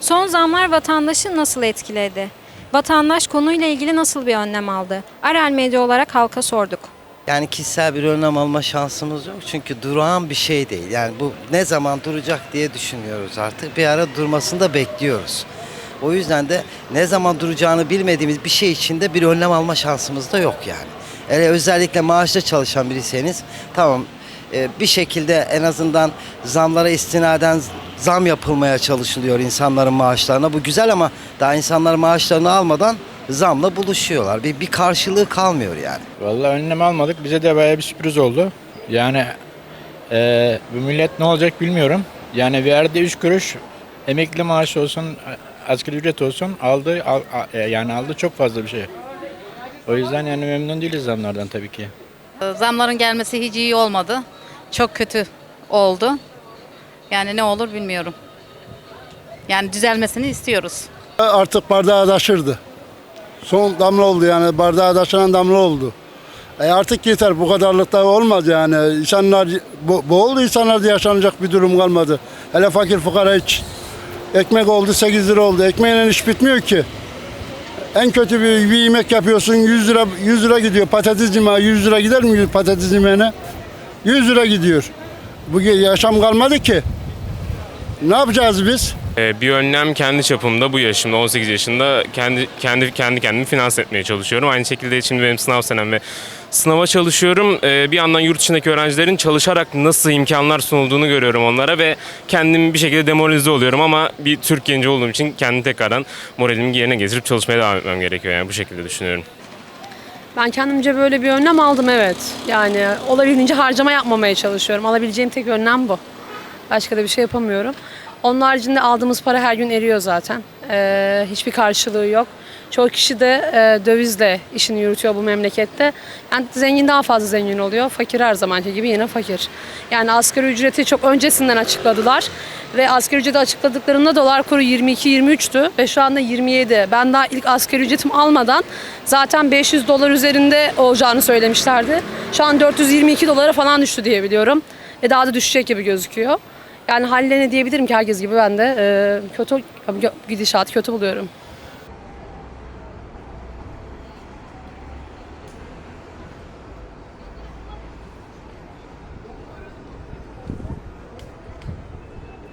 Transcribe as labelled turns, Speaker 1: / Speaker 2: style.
Speaker 1: Son zamlar vatandaşı nasıl etkiledi? Vatandaş konuyla ilgili nasıl bir önlem aldı? Arel Medya olarak halka sorduk.
Speaker 2: Yani kişisel bir önlem alma şansımız yok. Çünkü durağan bir şey değil. Yani bu ne zaman duracak diye düşünüyoruz artık. Bir ara durmasını da bekliyoruz. O yüzden de ne zaman duracağını bilmediğimiz bir şey için de bir önlem alma şansımız da yok yani. Hele özellikle maaşlı çalışan biriyseniz tamam e, bir şekilde en azından zamlara istinaden zam yapılmaya çalışılıyor insanların maaşlarına. Bu güzel ama daha insanlar maaşlarını almadan zamla buluşuyorlar. Bir, bir karşılığı kalmıyor yani.
Speaker 3: Vallahi önlem almadık. Bize de bayağı bir sürpriz oldu. Yani eee, bu millet ne olacak bilmiyorum. Yani verdiği 3 kuruş emekli maaşı olsun, asgari ücret olsun aldı al- a- e, yani aldı çok fazla bir şey. O yüzden yani memnun değiliz zamlardan tabii ki.
Speaker 4: Zamların gelmesi hiç iyi olmadı. Çok kötü oldu. Yani ne olur bilmiyorum. Yani düzelmesini istiyoruz.
Speaker 5: Artık bardağı taşırdı. Son damla oldu yani bardağı taşıran damla oldu. E artık yeter bu kadarlıkta olmaz yani. İnsanlar bu, boğuldu insanlarda yaşanacak bir durum kalmadı. Hele fakir fukara hiç. Ekmek oldu 8 lira oldu. Ekmeğiyle iş bitmiyor ki. En kötü bir, bir yemek yapıyorsun 100 lira 100 lira gidiyor. Patates yemeği 100 lira gider mi patates yemeğine? 100 lira gidiyor. Bu yaşam kalmadı ki. Ne yapacağız biz?
Speaker 6: Ee, Bir önlem kendi çapımda bu yaşımda 18 yaşında kendi kendi kendi kendimi finanse etmeye çalışıyorum. Aynı şekilde şimdi benim sınav senem ve sınava çalışıyorum. Ee, Bir yandan yurt dışındaki öğrencilerin çalışarak nasıl imkanlar sunulduğunu görüyorum onlara ve kendim bir şekilde demoralize oluyorum ama bir Türk genci olduğum için kendi tekrardan moralimi yerine getirip çalışmaya devam etmem gerekiyor yani bu şekilde düşünüyorum.
Speaker 7: Ben kendimce böyle bir önlem aldım evet. Yani olabildiğince harcama yapmamaya çalışıyorum. Alabileceğim tek önlem bu. Başka da bir şey yapamıyorum. Onun haricinde aldığımız para her gün eriyor zaten. Ee, hiçbir karşılığı yok. Çoğu kişi de e, dövizle işini yürütüyor bu memlekette. Yani zengin daha fazla zengin oluyor. Fakir her zamanki gibi yine fakir. Yani asgari ücreti çok öncesinden açıkladılar. Ve asgari ücreti açıkladıklarında dolar kuru 22-23'tü ve şu anda 27. Ben daha ilk asgari ücretimi almadan zaten 500 dolar üzerinde olacağını söylemişlerdi. Şu an 422 dolara falan düştü diye biliyorum. Ve daha da düşecek gibi gözüküyor. Yani haline ne diyebilirim ki herkes gibi ben de e, kötü gidişat kötü buluyorum.